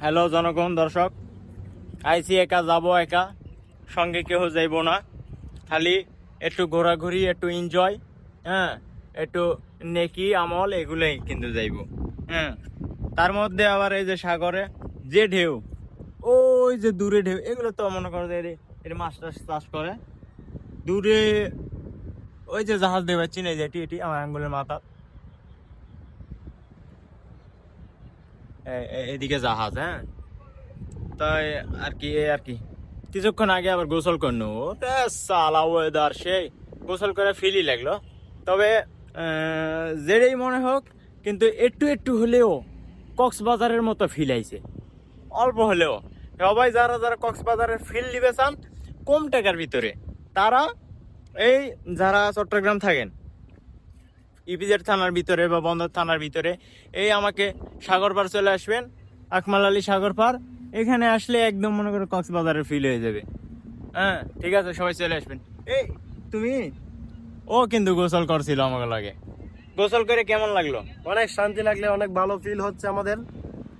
Hello জনগণ, দর্শক। আইসি একা, যাব একা। সঙ্গে কেউ যাইব না। খালি একটু ঘোরাঘুরি, একটু এনজয় হ্যাঁ একটু নেকি, আমল, এগুলোই কিন্তু যাইব হ্যাঁ। তার মধ্যে আবার এই যে সাগরে, যে ঢেউ, ওই যে দূরে ঢেউ, এগুলো তো মনে করো যে এর মাছ টাছ চাষ করে। দূরে ওই যে জাহাজ দেবে চিনে যে এটি এটি আমার আঙ্গুলের মাথা এ- এ- এদিকে জাহাজ হ্যাঁ? তাই আর কি এই আর কি। কিছুক্ষণ আগে আবার গোসল করল ওটা সালা ওয়েদার সেই গোসল করে ফিলই লাগল। তবে যেটাই মনে হোক, কিন্তু একটু একটু হলেও কক্সবাজারের মতো ফিল আইছে। অল্প হলেও। সবাই যারা যারা কক্সবাজারের ফিল নিবে চান, কম টাকার ভিতরে, তারা এই যারা চট্টগ্রাম থাকেন ইপিজেড থানার ভিতরে বা বন্দর থানার ভিতরে। এই আমাকে সাগর পার চলে আসবেন আকমাল আলী সাগর পার এখানে আসলে একদম মনে করো কক্সবাজারের ফিল হয়ে যাবে। হ্যাঁ ঠিক আছে সবাই চলে আসবেন। এই তুমি? ও কিন্তু গোসল করছিল আমাকে লাগে। গোসল করে কেমন লাগল? অনেক শান্তি লাগলে অনেক ভালো ফিল হচ্ছে আমাদের।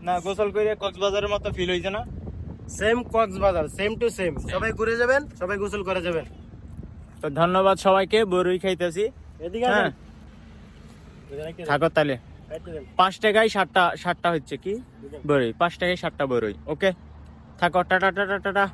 না গোসল করে কক্সবাজারের মতো ফিল হয়েছে না? Same Cox's Bazar same to same সবাই ঘুরে যাবেন সবাই গোসল করে যাবেন। তো ধন্যবাদ সবাইকে বরুই খাইতেছি। এদিকে হ্যাঁ। থাকো তাহলে। পাঁচ টাকায় সাতটা সাতটা হচ্ছে কি? বরই পাঁচ টাকায় সাতটা বরই ওকে? থাকো টাটা টাটা টাটা।